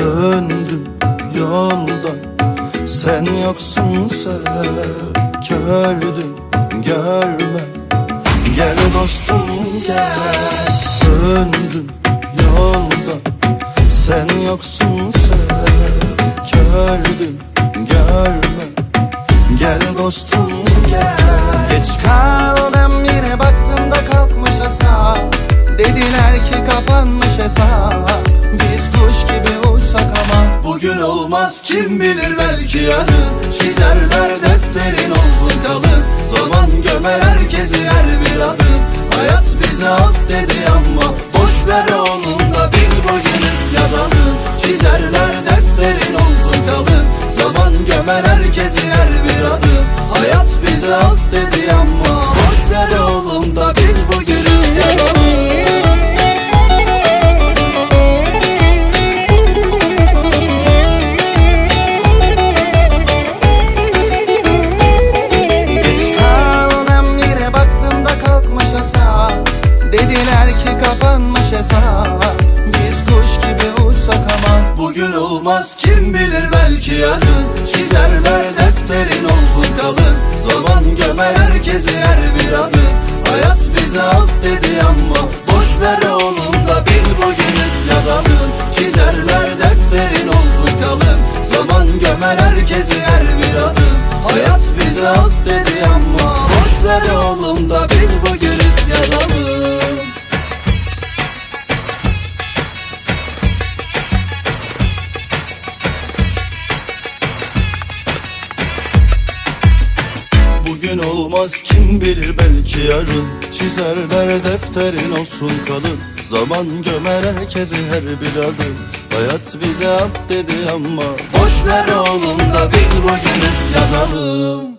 Döndüm yoldan. Sen yoksun sev Gördüm görme. Gel dostum gel. Döndüm yoldan. Sen yoksun sev Gördüm görme. Gel dostum gel. Geç kaldım yine baktım da kalkmış esas. Dediler ki kapanmış hesap. Biz kuş gibi olmaz. Kim bilir belki yarın Çizerler defterin olsun kalın. Zaman gömer herkesi her bir adım Hayat bize at dedi ama Boş ver oğlum da biz bugünüz yazalım Çizerler defterin olsun kalın. Zaman gömer herkesi her kapanmış hesap. Biz kuş gibi uçsak ama Bugün olmaz. Kim bilir belki yarın Çizerler defterin olsun kalın. Zaman gömer herkesi her bir adım Hayat bize alt dedi ama Boş ver oğlum da biz bugünüz yazalım Çizerler defterin olsun kalın. Zaman gömer herkesi her bir adım Hayat bize alt dedi ama Boş ver oğlum da biz bugünüz Bugün olmaz kim bilir belki yarın Çizerler defterin olsun kalın. Zaman gömer herkesi her bir adım. Hayat bize at dedi ama Boş ver oğlum da biz bugünüz yazalım